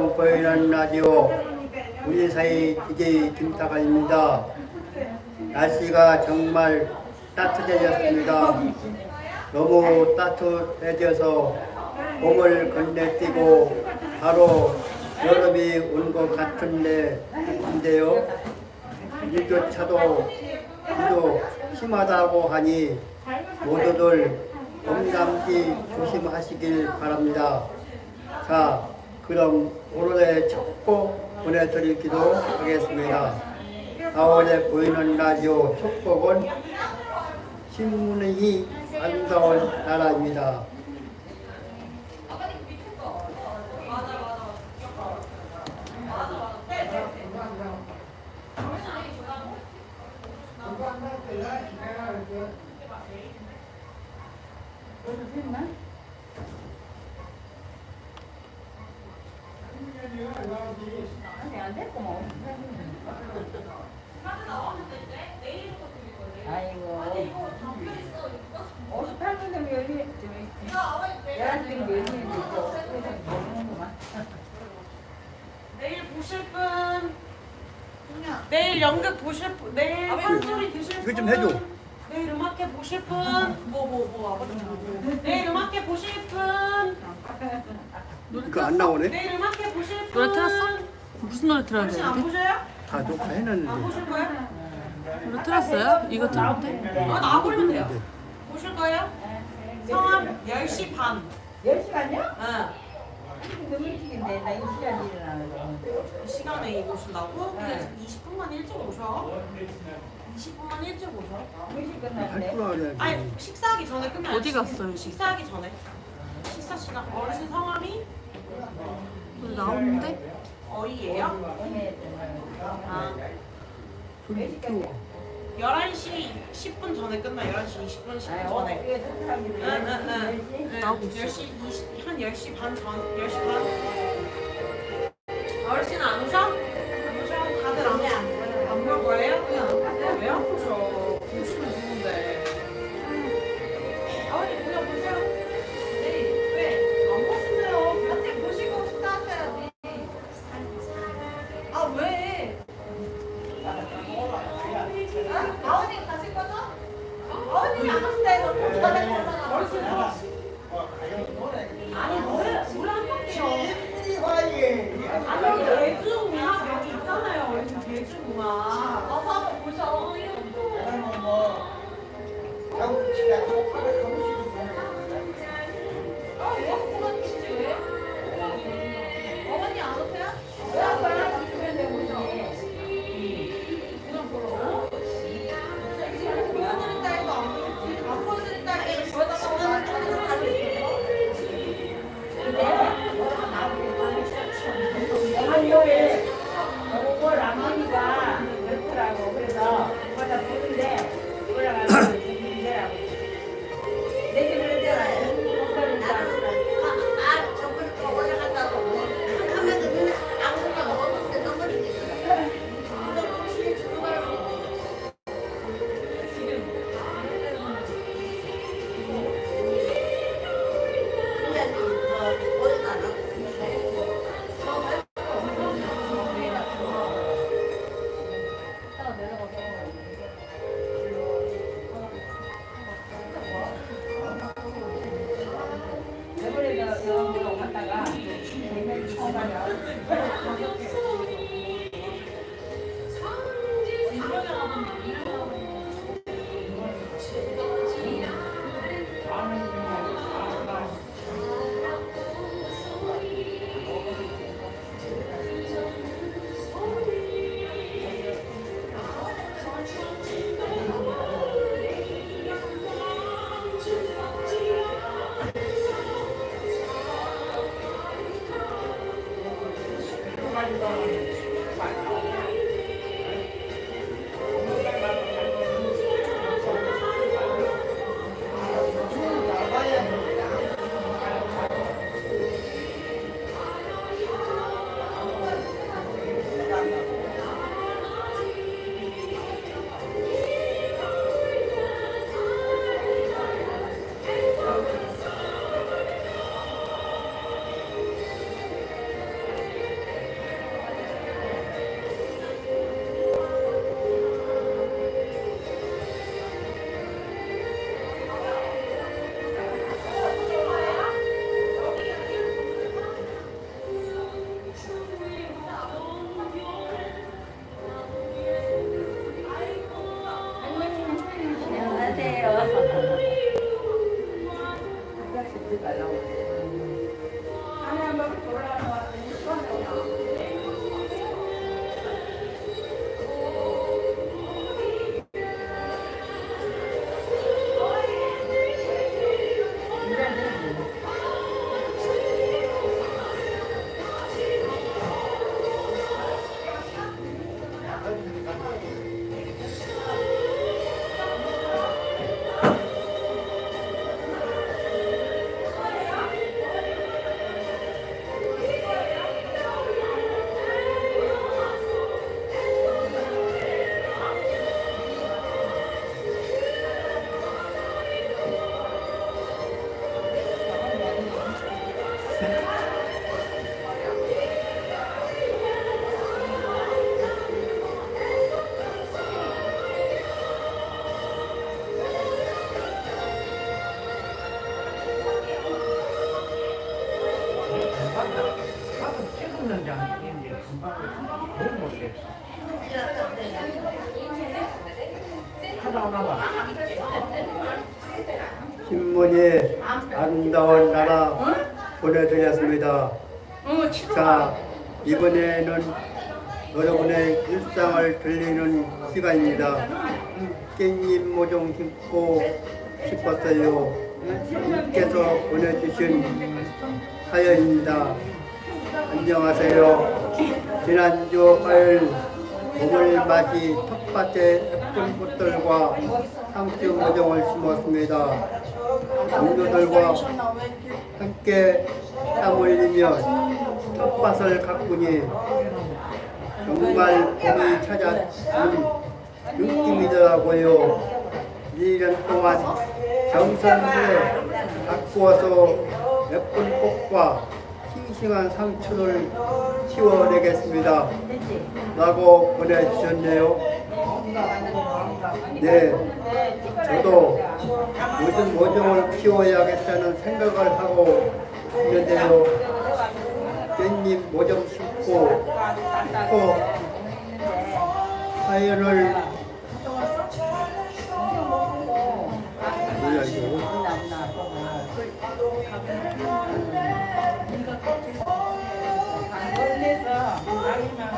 보이는 라디오 우리 사이 DJ 김타관입니다. 날씨가 정말 따뜻해졌습니다. 너무 따뜻해져서 몸을 건네뛰고 바로 여름이 온 것 같은데 인데요. 일교차도 비도 심하다고 하니 모두들 엄감기 조심하시길 바랍니다. 자, 그럼 오늘의 첫곡 보내드리기로 하겠습니다. 4월에 보이는 라디오 첫 곡은 신문의 아름다운 나라입니다. 아니 안 됐구먼. 아이고. 58분 되면 열리 좀 11시 되면 열리는 있고 모르는구만. 내일 보실 분 내일 연극 보실 분 내일 판소리 드실 분 이거 좀 해줘. 내일 음악회 보실 분 뭐 뭐 뭐 아버지 뭐 내일 음악회 보실 분 그거 안 나오네? 내일 음악회 보실 분 노래 틀었어? 무슨 노래 틀어야 혹시 안 되는데? 보셔요? 다 안 녹화해놨는데. 보실 거예요? 노래 틀었어요? 이거 틀을 때? 아 나와버리면 돼요 보실 거예요? 성함 10시 반 10시간이요? 응. 너무 일찍인데 나이 시간 일어나는 이 시간에 오신다고? 근데 20분만 일찍 오셔 20분만 일찍 오셔. 아니 식사하기 전에 끝나요 어디 갔어요? 식사하기 전에 식사 시간 어르신 성함이 노래 나오는데? 어이예요? 아, 몇시 끝났 11시 10분 전에 끝나 11시 20분 10분 아유, 전에. 응응응. 나오고 있어. 10시 20, 한 10시 반 전, 10시 반 일상을 들리는 시간입니다. 깻잎 모종 심고 싶었어요. 님께서 보내주신 사연입니다. 안녕하세요. 지난주 화요일 봄을 맞이 텃밭에 예쁜 꽃들과 상추 모종을 심었습니다. 동료들과 함께 땀 흘리며 텃밭을 가꾸니 정말 봄이 찾아오는 느낌이더라고요. 1년 동안 정성스레 가꾸어서 예쁜 꽃과 싱싱한 상추를 키워내겠습니다. 라고 보내주셨네요. 네, 저도 요즘 모종을 키워야겠다는 생각을 하고 있는데요. 깻잎 모종 심고 또 사연을 뭐야 이거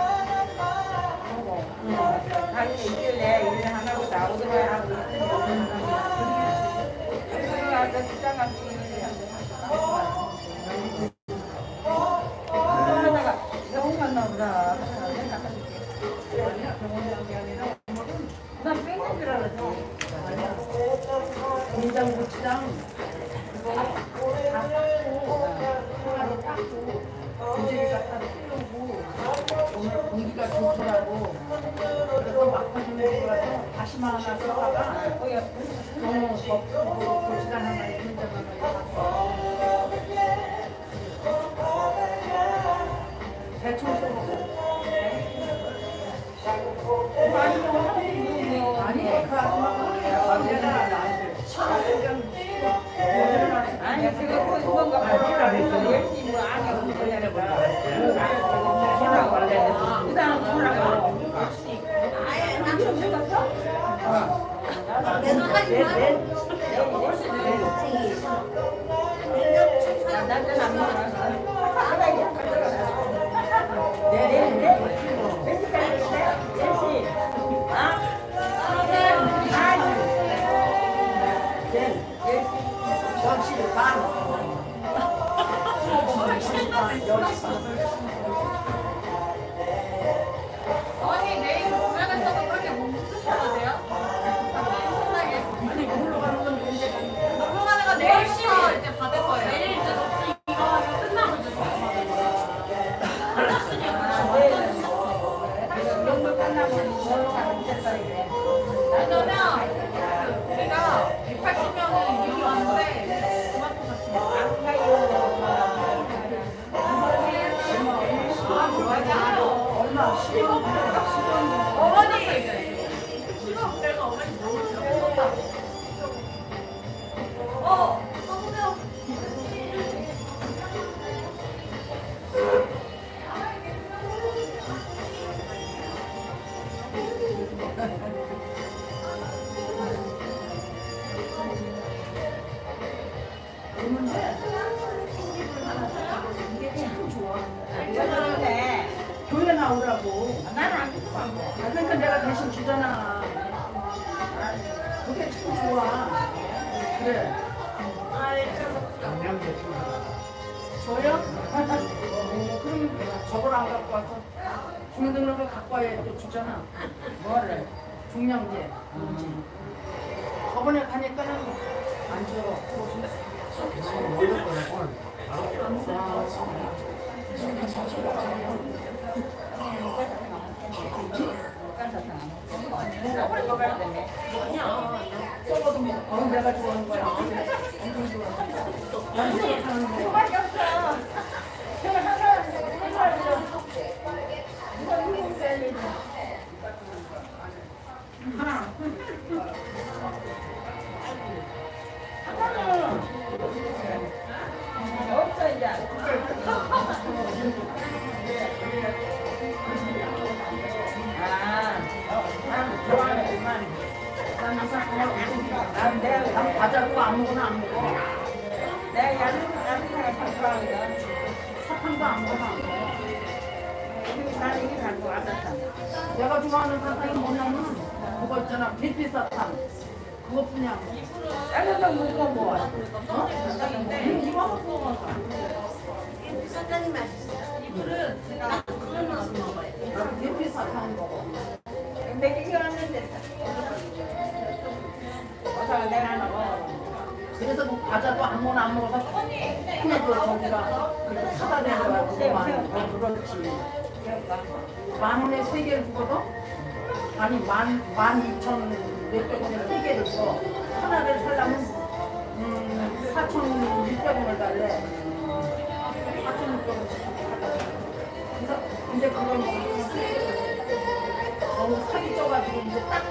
가게 있길래 일 하나고 나오더라 하고 그래서 시장 가서 무지개 갖다 쓰려고 오늘 공기가 좋더라고. 그래서 막걸리 거라서 다시마 하나 써다가 너무 덥고 고추장 하나 된장 하나 대충 써먹고. 아니 뭐 아니 그 아줌마가 아니 그거 뭐 뭔가 발표를 열심히 뭐 안에 어. 내가 하지 마. 남자는 안 먹어 어, 내가 좋아하는 거야. 엄청 좋아. 양식을 사는 거. 그밖에 없어. 제가 아무거나 안 먹어. 내가 야는 야는 좋아하거든. 사탕도 아무거나 안 먹어. 나는 이게 갖고 왔었다. 내가 좋아하는 사탕이 뭐냐면 그거 있잖아 빛빛 사탕. 그것뿐이야. 야는 먹고 뭐. 어? 이거 먹어. 사장님 맛있어요. 그런 맛을 먹어요. 나는 빛빛 사탕 먹어. 근데 이거 하나 먹어. 그래서 뭐 과자도 아무거나 안 먹어서 큰애들 저기가 그렇게 사다 내려가지고 만 그렇지. 만 원에 세 개를 주거든? 아니 만, 만 이천 몇백 원에 세 개를 줘. 하나를 살려면 음, 사천 육백 원을 달래. 사천 육백 원. 그래서 근데 그걸 먹으면 너무 살이 쪄가지고 이제 딱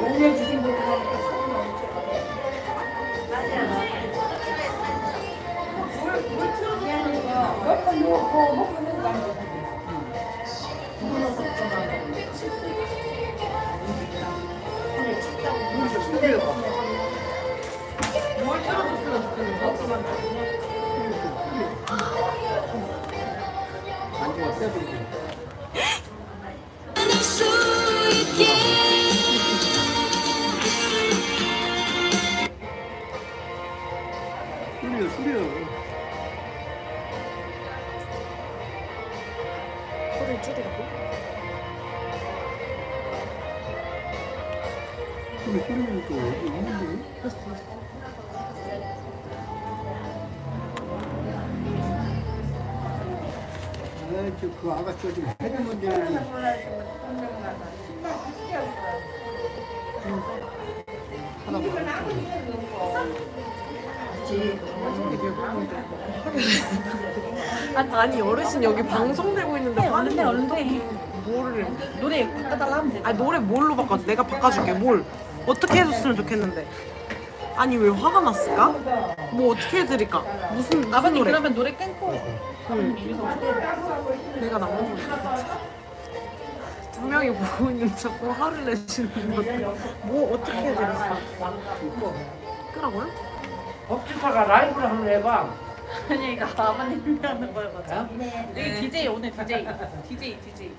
몸에 주긴 먹고 먹고 먹고 먹고. 뭘 틀어줬으면 좋겠는데. 안주가 떼들고. 아니, 아니 어르신 여기 방송되고 있는데 하는데 얼른데 뭐를 노래 바꿔달라 하면 돼. 아니 노래 뭘로 바꿔줘? 내가 바꿔줄게 뭘 어떻게 해줬으면 좋겠는데 아니 왜 화가 났을까? 뭐 어떻게 해드릴까? 무슨 무슨 아버님 노래? 그러면 노래 끊고 내가 나온 두 명이 보고 있는데 자꾸 화를 내시는 거 뭐 어떻게 해드렸어? 끄라고요? 법지사가 라이브를 한번 해봐. 아니 이거 아버님이 하는 거여가지고 어? 여기 DJ 오늘 DJ DJ DJ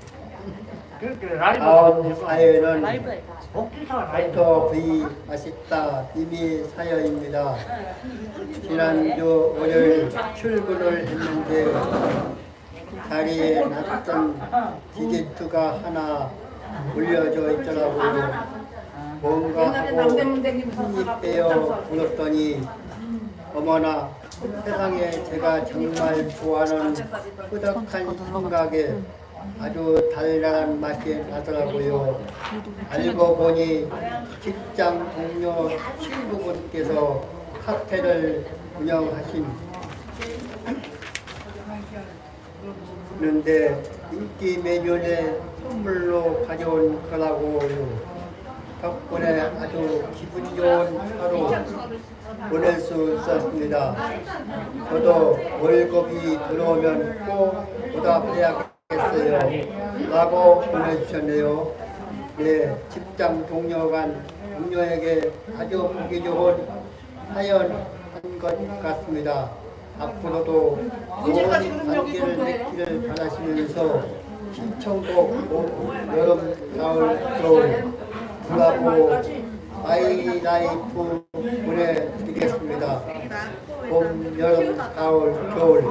그래, 그래, 라이브 다음 한번 해봐. 사연은 라이브에 법지사가 라이브. 더 V 맛있다 이미 사연입니다. 지난주 월요일 출근을 했는데 다리에 낯선 디게트가 하나 올려져 있더라고요. 뭔가 하고 힘이 빼어 불었더니 어머나 세상에 제가 정말 좋아하는 꾸덕한 생각에 아주 달달한 맛이 나더라고요. 알고 보니 직장 동료 친구분께서 카페를 운영하신 는데 인기 메뉴에 선물로 가져온 거라고요. 덕분에 아주 기분 좋은 하루 보낼 수 있었습니다. 저도 월급이 들어오면 꼭 보답해야겠어요. 라고 보내주셨네요. 네, 직장 동료 간 동료에게 아주 보기 좋은 사연 한 것 같습니다. 앞으로도 좋은 관계를 맺기를 바라시면서 신청곡 봄, 여름, 가을, 겨울 불라고 아이라이프 보내드리겠습니다. 봄, 여름, 가을, 겨울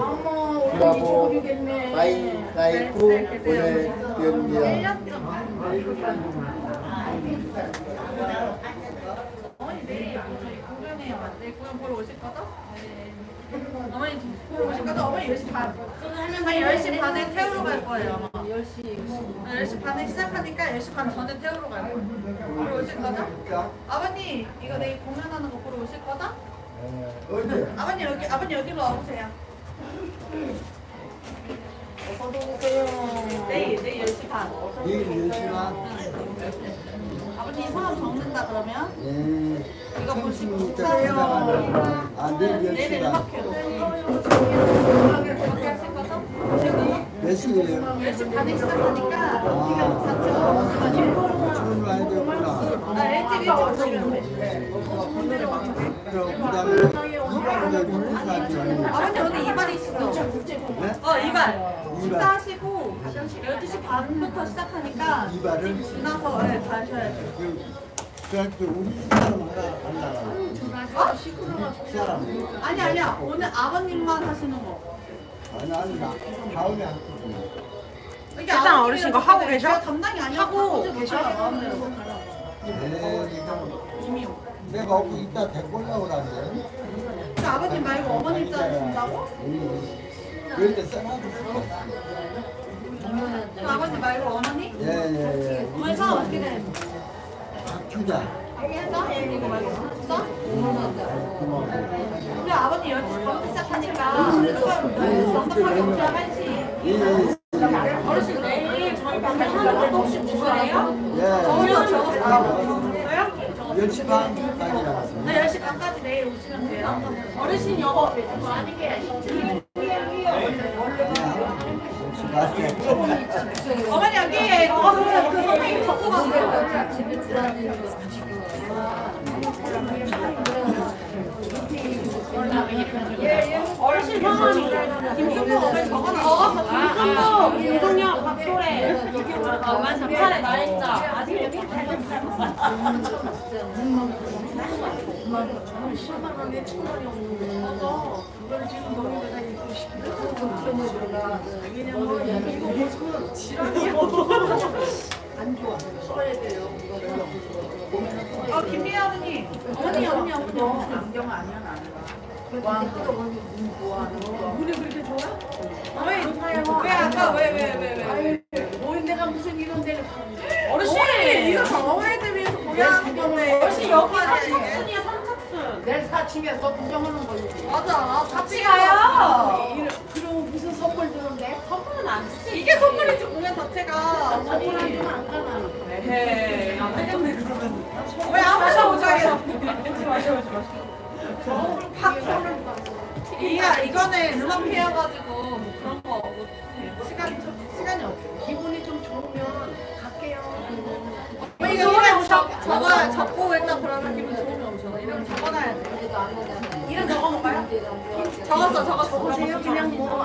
불라고 아이라이프 보내드립니다. 내일 저희 공연해요 내일 공연 보러 오실 거죠? 어머니 거죠? 어머니 10시 반 한 10시 반에 태우러 갈 거예요 아마 10시 10시 반에 시작하니까 10시 반 전에 태우러 갈 거예요 보러 오실 거죠? 아버님 이거 내일 공연하는 거 보러 오실 거죠? 어디? 아버님 여기 아버님 여기로 와보세요 내일 내일 10시 반 내일 10시간? 아버님 성함 적는다 그러면 음, 이거 보시고 생각하는 아, 내일 내일 10시간. 음악회로 음악회 몇 시에요? 10시 반에 시작하니까 아, 지금 와야 되구나. 나 일찍 일찍 오시면 돼. 그럼 그 다음에 이발을 누구 사지? 아버님 오늘 이발이시죠? 네? 어 이발. 이발. 식사하시고 12시 반부터 시작하니까 이발을? 지나서 네, 가셔야 돼요. 그, 그래갖고 우리 사람 하나 안 나가. 사람. 아니 아니야 오늘 아버님만 하시는 거. 아니, 아니, 나 다음에 할게. 이게 일단 아버님이랑 어르신 거 하고 제가 계셔? 담당이 아니라 하고 계셔? 네, 내가 오고 이따 데리고 올라오라는데. 그 아버님 말고 어머님 짠 준다고? 그럴 때 써놔도 그 아버님 말고 어머니? 예, 예, 예. 어머니 성함 어떻게 돼? 박주자. 써? 이거 말고 써? 고마워. 우리 아버님 12시 반부터 시작하니까 넉넉하게 오셔야 1시 예, 예. 어르신 내일 저희 방에 하는 것도 혹시 주세요? 예. 저희도 적었어요? 10시 반까지 나갔습니다. 네, 10시 반까지 내일 오시면 돼요. 어르신 여거 어머니 여기. 그 선생님 적고 가세요. 어르신 성함이 김승국 어머니 적어놨어. 적었어. 김승국, 김승혁, 박도래. 경찰에 날짜. 아직 여기 아, 김미애 아버님. 어머니, 어머니, 어머니. 안경 아니야, 나는. 눈이 그렇게 좋아? 왜? 왜 아까 왜 왜 왜 왜? 뭐 내가 무슨 이런 데를 어르신 이거 어머니들 위해서 공연하는 건데 어르신 여기 선착순이야 선착순 내일 사층에서 구경하는 거지. 맞아 같이 가요 그럼 무슨 선물 주는데? 선물은 안 주지 이게 선물이지 공연 자체가 선물 안 주면 안 가나? 에헤이 안 되겠네 그러면 왜안 마셔보자 왠지 마셔보지 마셔 팍 이야 이거는 음악 피해가지고 뭐 그런 거 뭐, 시간 시간이 없어 기분이 좀 좋으면 갈게요. 이거 이름 적 적어 적고 일단 그러면 기분 좋으면 오셔 이름 적어놔야 돼. 이름 적어놓을까요? 적었어 적었어 보세요. 그냥 뭐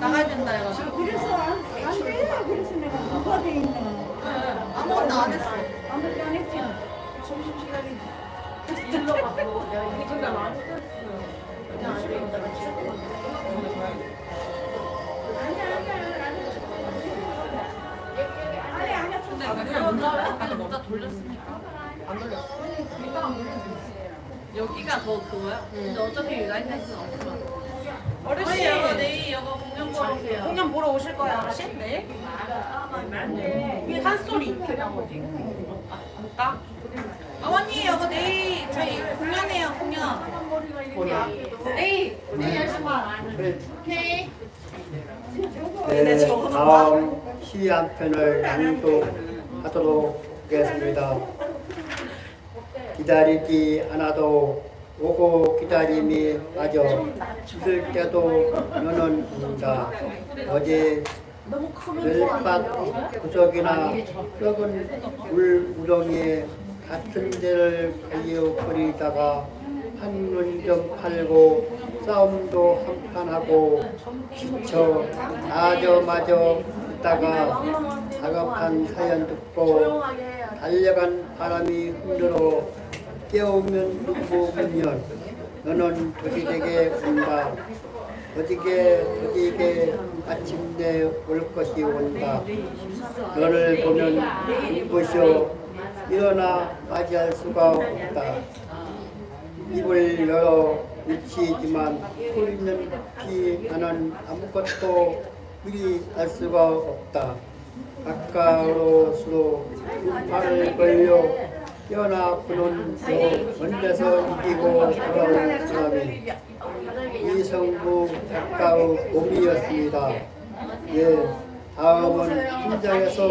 나가야 된다 해가지고. 그래서 안, 안 돼. 그래서 내가 누가 돼 있나 네, 아무것도 안 했어. 아무것도 안 했지. 점심 시간이 일로 가고. 내가 이렇게 근데 안 했어. 그냥 안 되겠다가 치우고 근데 그냥 문자 아까 문자 돌렸으니까. 안 돌렸어. 여기가 더 그거야? 근데 어차피 라인댄스는 없어 어르신 이거 내일 이거 공연 보러 오세요. 공연 보러 오실 거야 어르신? 네. 이게 한소리 이렇게 나오지 볼까? 어머니 이거 내일 저희 공연해요 공연. 내일 내일 10시 반 오케이 네, 다음 시 한 편을 낭독하도록 하겠습니다. 기다리지 않아도 오고 기다림이 마저 있을 때도 너는 온다. 어제 들밭 구석이나 썩은 물 우렁이에 같은 데를 달려 버리다가 한눈 좀 팔고 싸움도 한판 하고 지쳐 아저마저 있다가 다급한 사연 듣고 달려간 바람이 흔들어 깨우면 누구면 너는 도시되게 온다 어디게 어디게 마침내 올 것이 온다 너를 보면 눈부셔 일어나 맞이할 수가 없다. 입을 열어 미치지만 소리는 피 나는 아무것도 미리 알 수가 없다. 아까로서도 팔을 걸려 뛰어나 부는 저 먼데서 이기고 돌아온 사람이 이성부 작가의 몸이었습니다. 예, 다음은 현장에서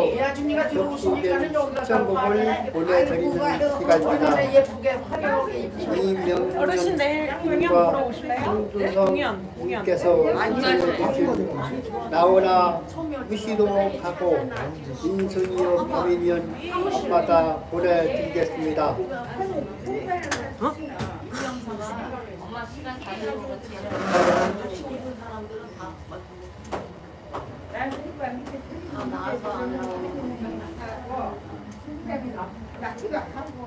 접수된 시청곡을 보내드리는 시간입니다. 예쁘게 화려하게 입지. 어르신 내일 공연 보러 오실래요? 네, 공연, 공연. 께서 나오나 무시도 하고 인순이요 밤이면 밤마다 보내드리겠습니다. 엄마 시간 다 되고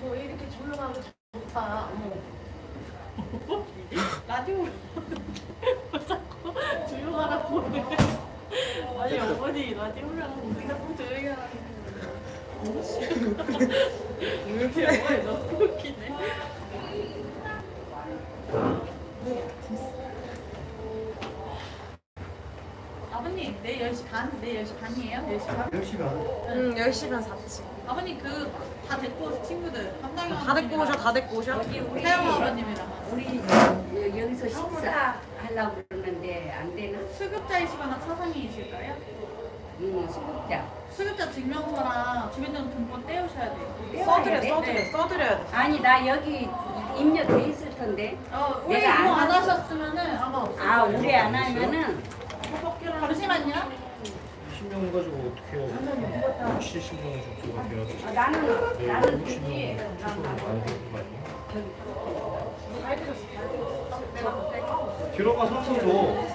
뭐 이렇게 조용하고 좋다. 라디오 자꾸 조용하라고 그래. 아니 어머니 라디오랑 우리 자꾸 조용히 하라고 이렇게 너무 웃기네 아버님 내일 10시 반? 내일 10시 반이에요? 10시 반? 10시간 응 10시간 4치 아버님 그 다 데리고 오세요 친구들 함당이 다 데리고 오셔 다 데리고 오셔 태영 아버님이랑 우리 여- 여기서 식사 하려고 그러는데 안 되나? 수급자이시거나 차상이실까요? 응, 수급자. 수급자 증명서랑 주민등록번호 떼우셔야 돼요 써드려 네, 써드려 네. 써드려야 돼 아니 나 여기 입력돼 있을 텐데. 어, 올해 내가 이거 안안 하죠. 하셨으면은 아마 없을 아 거예요 올해 안 하면은 잠시만요 신명 가지고 어떻게 해요? 혹시 신명 접수가 돼야지. 아, 나는 나는 저기 신명 최소한 많이 되는 거 아니에요? 뒤로 가 서서도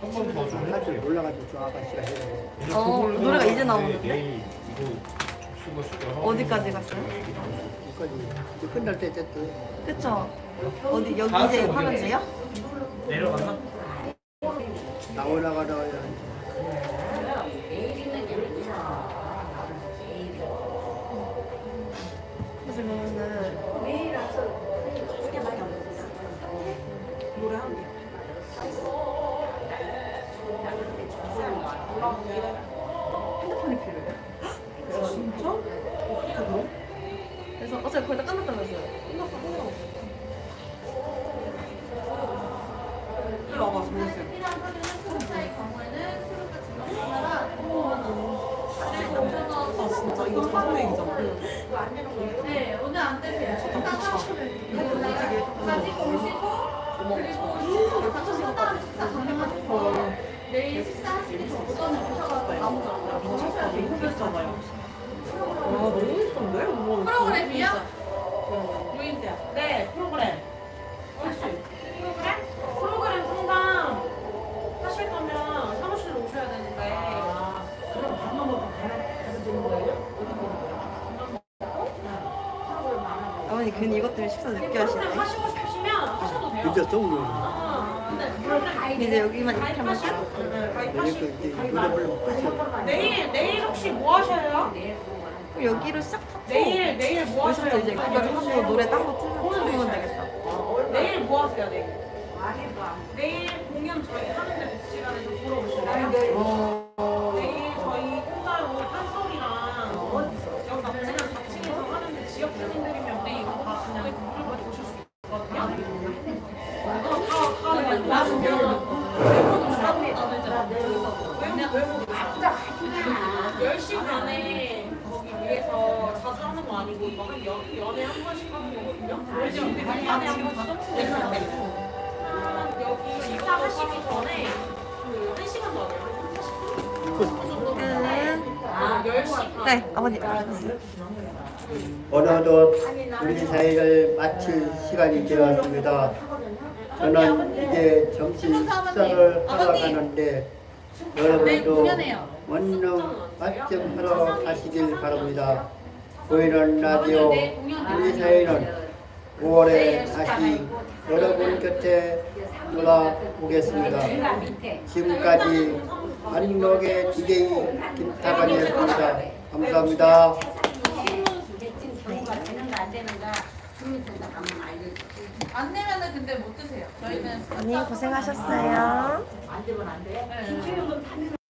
한번더좀 해줘요. 올라가지고 저 아가씨가 해요. 이제 어, 노래가 이제 이제 나오는데? 내일 이거 접수가 수가 어디까지 갔어요? 여기까지 이제 끝날 때 됐든 그쵸 어디 여기 다 이제 왔어요, 하면 우리. 돼요? 내려갔나? 나오다가 나와야 그래서 그러면은 Obrigada. 그랬잖아요 와 너무 멋있던데? 어머, 프로그램이요? 유인대야 네 프로그램 옳지 프로그램? 프로그램 상담 하실 거면 사무실로 오셔야 되는데 그럼 밥만 먹고 가야 되는 거예요? 어머니 괜히 이것 때문에 식사 늦게 하시네. 프로그램 하시고 싶으시면 하셔도 돼요 프로그램 이제 여기만 이렇게 하면 끝? 네, 내일 이제 끝이야. 내일 내일 혹시 뭐 하셔요? 여기로 싹 내일 내일 뭐 여기서 하셔요? 이제 그까지 하고 노래 딴거 틀면 되겠다. 내일 뭐 하세요 내일? 내일 공연 저희 하는데 복지관에서 보러 오실래요? 내일 저희 공사로 한솔이랑 여기 앞에는 4층에서 하는데 지역 주민들이면 외모, 외모. 10시 반에 거기 위에서 자주 하는 거 아니고 이거 한 연, 연에 한 번씩 하는 거거든요. 이제 우리 한 번씩 해서 한 여기 식사하시기 전에 그 1시간 전에 한 40분 정도 전에 아, 10 네, 아버님. 어느덧 우리 사회를 마칠 시간이 되었습니다. 저는 이제 점심 식사를 하러 가는데 여러분도 원룸 맛점하러 가시길 바랍니다. 보이는 라디오 우리 사회는 5월에 다시 여러분 곁에 돌아오겠습니다. 지금까지 안목의 DJ 김타관이었습니다. 감사합니다. 안 내면은 근데 못 드세요. 저희는 언니 고생하셨어요. 네.